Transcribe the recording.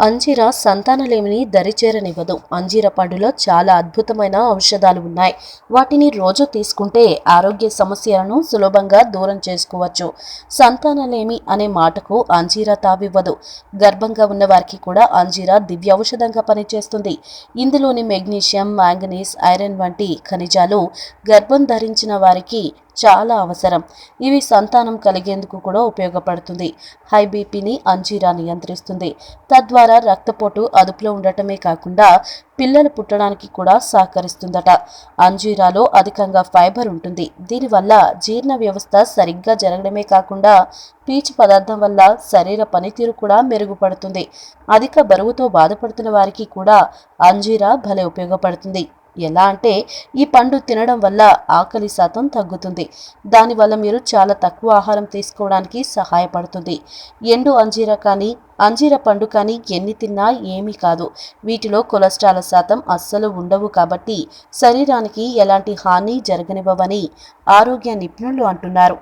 అంజీర సంతానలేమిని దరిచేరనివ్వదు. అంజీర పండులో చాలా అద్భుతమైన ఔషధాలు ఉన్నాయి. వాటిని రోజు తీసుకుంటే ఆరోగ్య సమస్యలను సులభంగా దూరం చేసుకోవచ్చు. సంతానలేమి అనే మాటకు అంజీర తావివ్వదు. గర్భంగా ఉన్న వారికి కూడా అంజీర దివ్య ఔషధంగా పనిచేస్తుంది. ఇందులోని మెగ్నీషియం మ్యాంగనీస్ ఐరన్ వంటి ఖనిజాలు గర్భం ధరించిన వారికి చాలా అవసరం. ఇవి సంతానం కలిగేందుకు కూడా ఉపయోగపడుతుంది. హై బీపీని అంజీరా నియంత్రిస్తుంది. తద్వారా రక్తపోటు అదుపులో ఉండటమే కాకుండా పిల్లలు పుట్టడానికి కూడా సహకరిస్తుందట. అంజీరాలో అధికంగా ఫైబర్ ఉంటుంది. దీనివల్ల జీర్ణ వ్యవస్థ సరిగ్గా జరగడమే కాకుండా పీచు పదార్థం వల్ల శరీర పనితీరు కూడా మెరుగుపడుతుంది. అధిక బరువుతో బాధపడుతున్న వారికి కూడా అంజీరా భలే ఉపయోగపడుతుంది. ఎలా అంటే ఈ పండు తినడం వల్ల ఆకలి శాతం తగ్గుతుంది. దానివల్ల మీరు చాలా తక్కువ ఆహారం తీసుకోవడానికి సహాయపడుతుంది. ఎండు అంజీర కానీ అంజీర పండు కానీ ఎన్ని తిన్నా ఏమీ కాదు. వీటిలో కొలెస్ట్రాల్ శాతం అస్సలు ఉండవు కాబట్టి శరీరానికి ఎలాంటి హాని జరగనివ్వవని ఆరోగ్య నిపుణులు అంటున్నారు.